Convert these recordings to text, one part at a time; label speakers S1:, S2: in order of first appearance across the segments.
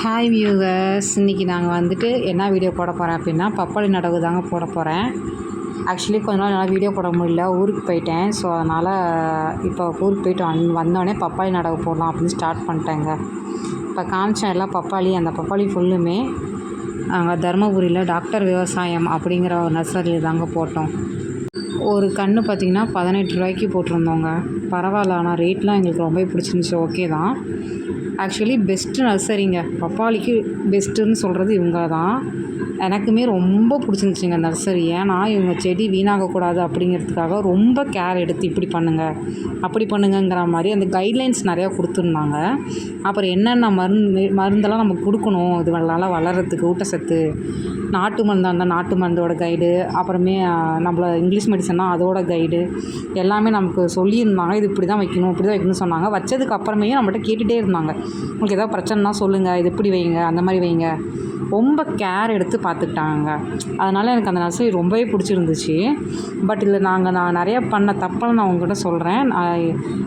S1: Hi viewers இன்றைக்கி நாங்கள் வந்துட்டு என்ன வீடியோ போட போகிறேன் அப்படின்னா பப்பாளி நடவு தாங்க போட போகிறேன் ஆக்சுவலி கொஞ்ச நாள் என்னால் வீடியோ போட முடியல. ஊருக்கு போயிட்டேன். ஸோ அதனால் இப்போ ஊருக்கு போயிட்டு வந் வந்தோடனே பப்பாளி நடவு போடலாம் அப்படின்னு ஸ்டார்ட் பண்ணிட்டேங்க. இப்போ காமிச்சேன் எல்லாம் பப்பாளி அந்த பப்பாளி ஃபுல்லுமே அங்கே தருமபுரியில் டாக்டர் விவசாயம் அப்படிங்கிற ஒரு நர்சரியில் தாங்க போட்டோம். ஒரு கன்று பார்த்திங்கன்னா பதினெட்டு ரூபாய்க்கு போட்டிருந்தோங்க. பரவாயில்ல ஆனால் ரேட்லாம் எங்களுக்கு ரொம்ப பிடிச்சிருந்துச்சி. ஓகே தான். ஆக்சுவலி பெஸ்ட்டு நர்சரிங்க பப்பாளிக்கு பெஸ்ட்டுன்னு சொல்கிறது இவங்க தான். எனக்குமே ரொம்ப பிடிச்சிருந்துச்சிங்க நர்சரி ஏன்னா இவங்க செடி வீணாகக்கூடாது அப்படிங்கிறதுக்காக ரொம்ப கேர் எடுத்து இப்படி பண்ணுங்கள் அப்படி பண்ணுங்கங்கிற மாதிரி அந்த கைட்லைன்ஸ் நிறையா கொடுத்துருந்தாங்க. அப்புறம் என்னென்ன மருந்து மருந்தெல்லாம் நம்ம கொடுக்கணும்? இது நல்லா வளர்கிறதுக்கு ஊட்டச்சத்து நாட்டு மருந்தாக இருந்தால் நாட்டு மருந்தோட கைடு அப்புறமே நம்மள இங்கிலீஷ் மெடிசன்னா அதோட கைடு எல்லாமே நமக்கு சொல்லியிருந்தாங்க. இது இப்படி தான் வைக்கணும் இப்படி தான் வைக்கணும்னு சொன்னாங்க. வச்சதுக்கு அப்புறமே நம்மகிட்ட கேட்டுகிட்டே இருந்தாங்க. உங்களுக்கு ஏதாவது பிரச்சனைனா சொல்லுங்கள் இது இப்படி வைங்க? அந்த மாதிரி வைங்க. ரொம்ப கேர் எடுத்து பார்த்துக்கிட்டாங்க. அதனால் எனக்கு அந்த நர்சரி ரொம்பவே பிடிச்சிருந்துச்சு. பட் இதில் நாங்கள் நான் நிறையா பண்ண தப்பெல்லாம் நான் உங்ககிட்ட சொல்கிறேன்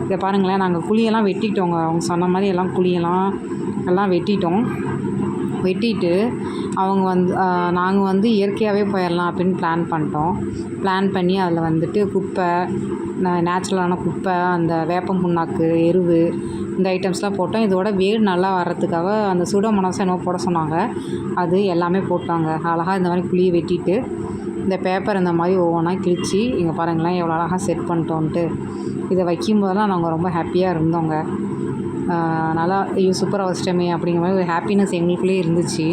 S1: இதை பாருங்களேன். நாங்கள் குழியெல்லாம் வெட்டிட்டோங்க. அவங்க சொன்ன மாதிரி எல்லாம் குழியெல்லாம் எல்லாம் வெட்டிட்டோம். வெட்டிட்டு அவங்க வந்து நாங்கள் வந்து இயற்கையாகவே போயிடலாம் அப்படின்னு பிளான் பண்ணிட்டோம். பிளான் பண்ணி அதில் வந்துட்டு குப்பை நேச்சுரலான குப்பை அந்த வேப்பம் புண்ணாக்கு எருவு இந்த ஐட்டம்ஸ்லாம் போட்டோம். இதோட வேர் நல்லா வர்றதுக்காக அந்த சுட மனசை என்னவோ போட சொன்னாங்க. அது எல்லாமே போட்டாங்க. அழகாக இந்த மாதிரி குழியை வெட்டிட்டு இந்த பேப்பர் இந்த மாதிரி ஒவ்வொன்றா கிழிச்சு இங்கே பாருங்களேன் எவ்வளோ அழகாக செட் பண்ணிட்டோன்ட்டு. இதை வைக்கும்போதெல்லாம் நாங்கள் ரொம்ப ஹாப்பியாக இருந்தோங்க. நல்லா ஐயோ சூப்பராக வச்சிட்டோமே அப்படிங்கிற மாதிரி ஒரு ஹாப்பினஸ் எங்களுக்குள்ளேயே இருந்துச்சு.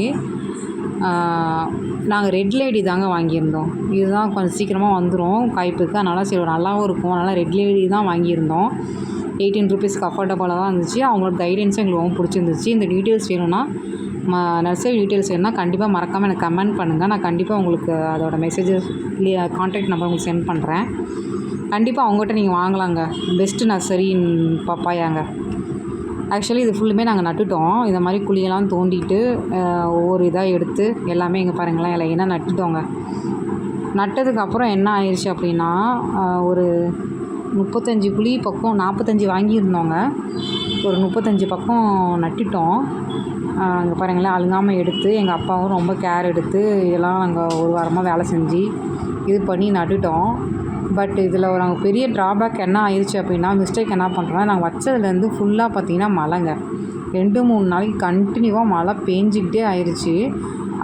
S1: நாங்கள் ரெட் லேடி தாங்க வாங்கியிருந்தோம். இதுதான் கொஞ்சம் சீக்கிரமாக வந்துடும் கைப்புக்கு அதனால் சரி நல்லாவும் இருக்கும். அதனால் ரெட் லேடி தான் வாங்கியிருந்தோம். எயிட்டீன் ருபீஸ்க்கு அஃபோர்டபுளாக தான் இருந்துச்சு. அவங்களோட கைடன்ஸும் எங்களுக்கு ரொம்ப பிடிச்சிருந்துச்சு. இந்த டீட்டெயில்ஸ் வேணும்னா ம நர்சரி டீட்டெயில்ஸ் வேணும்னா கண்டிப்பாக மறக்காமல் எனக்கு கமெண்ட் பண்ணுங்கள் நான் கண்டிப்பாக உங்களுக்கு அதோட மெசேஜஸ் இல்லையா கான்டாக்ட் நம்பர் உங்களுக்கு சென்ட் பண்ணுறேன் கண்டிப்பாக அவங்ககிட்ட நீங்கள் வாங்கலாங்க. பெஸ்ட்டு நர்சரி பப்பாயாங்க. ஆக்சுவலி இது ஃபுல்லுமே நாங்கள் நட்டுட்டோம். இந்த மாதிரி குழியெல்லாம் தோண்டிட்டு ஒவ்வொரு இதாக எடுத்து எல்லாமே இங்கே பாருங்களேன் என்ன நட்டுட்டோங்க. நட்டதுக்கப்புறம் என்ன ஆயிடுச்சு அப்படின்னா ஒரு முப்பத்தஞ்சு குழி பக்கம் நாற்பத்தஞ்சு வாங்கியிருந்தோங்க. ஒரு முப்பத்தஞ்சு பக்கம் நட்டுட்டோம். அங்கே பாருங்களேன் அழுங்காமல் எடுத்து எங்கள் அப்பாவும் ரொம்ப கேர் எடுத்து இதெல்லாம் நாங்கள் ஒரு வாரமாக வேலை செஞ்சு இது பண்ணி நட்டுட்டோம். பட் இதில் ஒரு நாங்கள் பெரிய ட்ராபேக் என்ன ஆயிடுச்சு அப்படின்னா மிஸ்டேக் என்ன பண்ணுறோன்னா நாங்கள் வச்சதுலேருந்து ஃபுல்லாக பார்த்திங்கன்னா மழைங்க. ரெண்டு மூணு நாளைக்கு கண்டினியூவாக மழை பேஞ்சிக்கிட்டே ஆயிடுச்சு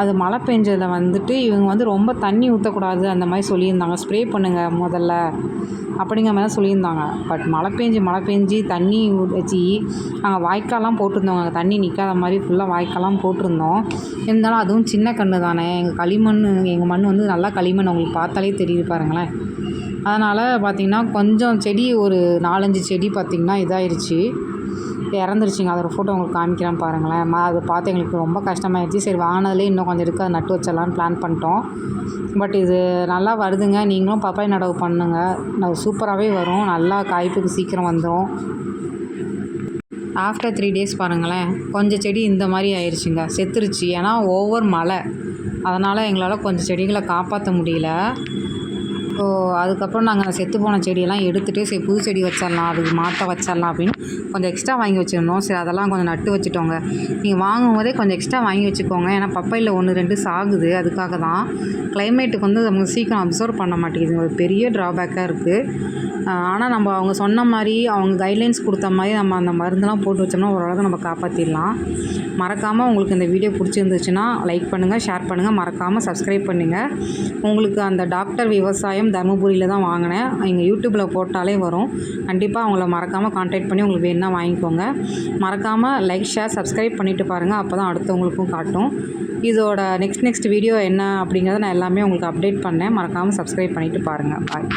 S1: அது மழை பெஞ்சதில் வந்துட்டு இவங்க வந்து ரொம்ப தண்ணி ஊற்றக்கூடாது அந்த மாதிரி சொல்லியிருந்தாங்க. ஸ்ப்ரே பண்ணுங்கள் முதல்ல அப்படிங்கிற மாதிரி தான் சொல்லியிருந்தாங்க. பட் மழை பெஞ்சி மழை பெஞ்சி தண்ணி வச்சு நாங்கள் வாய்க்காலாம் போட்டிருந்தோங்க அங்கே தண்ணி நிற்காத மாதிரி ஃபுல்லாக வாய்க்காலாம் போட்டிருந்தோம். இருந்தாலும் அதுவும் சின்ன கன்று தானே. எங்கள் களிமண் எங்கள் மண் வந்து நல்லா களிமண். உங்களுக்கு பார்த்தாலே தெரியுது பாருங்களேன். அதனால் பார்த்திங்கன்னா கொஞ்சம் செடி ஒரு நாலஞ்சு செடி பார்த்திங்கன்னா இதாயிருச்சு. இறந்துருச்சுங்க. அதோட ஃபோட்டோ உங்களுக்கு காமிக்கிறேன் பாருங்களேன். அதை பார்த்து எங்களுக்கு ரொம்ப கஷ்டமாயிடுச்சு சரி வாங்கினதுலேயே இன்னும் கொஞ்சம் இருக்குது அதை நட்டு வச்சிடலான்னு பிளான் பண்ணிட்டோம். பட் இது நல்லா வருதுங்க. நீங்களும் பப்பாய் நடவு பண்ணுங்கள் சூப்பராகவே வரும். நல்லா காய்ப்புக்கு சீக்கிரம் வந்துடும் ஆஃப்டர் த்ரீ டேஸ் பாருங்களேன். கொஞ்சம் செடி இந்த மாதிரி ஆயிடுச்சுங்க செத்துருச்சு. ஏன்னா ஓவர் மழை. அதனால் எங்களால் கொஞ்சம் செடிகளை காப்பாற்ற முடியல. ஸோ அதுக்கப்புறம் நாங்கள் செத்து போன செடியெல்லாம் எடுத்துகிட்டு சரி புது செடி வச்சிடலாம் அதுக்கு மாற்ற வச்சிடலாம் அப்படின்னு கொஞ்சம் எக்ஸ்ட்ரா வாங்கி வச்சுருந்தோம். சரி அதெல்லாம் கொஞ்சம் நட்டு வச்சுட்டோங்க. நீங்கள் வாங்கும் போதே கொஞ்சம் எக்ஸ்ட்ரா வாங்கி வச்சுக்கோங்க. ஏன்னா பப்பையில் ஒன்று ரெண்டு சாகுது. அதுக்காக தான் கிளைமேட்டுக்கு வந்து நமக்கு சீக்கிரம் அப்சர்வ் பண்ண மாட்டேங்குது. ஒரு பெரிய ட்ராபேக்காக இருக்குது ஆனால் நம்ம அவங்க சொன்ன மாதிரி அவங்க கைட்லைன்ஸ் கொடுத்த மாதிரி நம்ம அந்த மருந்தெல்லாம் போட்டு வச்சோம்னா ஓரளவுக்கு நம்ம காப்பாற்றிடலாம் மறக்காமல் உங்களுக்கு இந்த வீடியோ பிடிச்சிருந்துச்சுன்னா லைக் பண்ணுங்கள் ஷேர் பண்ணுங்கள் மறக்காமல் சப்ஸ்கிரைப் பண்ணுங்கள் உங்களுக்கு அந்த டாக்டர் விவசாயம் தருமபுரியில் தான் வாங்கினேன். எங்கள் யூடியூப்பில் போட்டாலே வரும். கண்டிப்பாக அவங்கள மறக்காமல் காண்டாக்ட் பண்ணி உங்களுக்கு வேணுன்னா வாங்கிக்கோங்க. மறக்காமல் லைக் ஷேர் சப்ஸ்கிரைப் பண்ணிவிட்டு பாருங்கள் அப்போ தான் அடுத்தவங்களுக்கும் காட்டும். இதோட நெக்ஸ்ட் நெக்ஸ்ட் வீடியோ என்ன அப்படிங்கிறத நான் எல்லாமே உங்களுக்கு அப்டேட் பண்ணேன். மறக்காமல் சப்ஸ்கிரைப் பண்ணிவிட்டு பாருங்கள் பாய்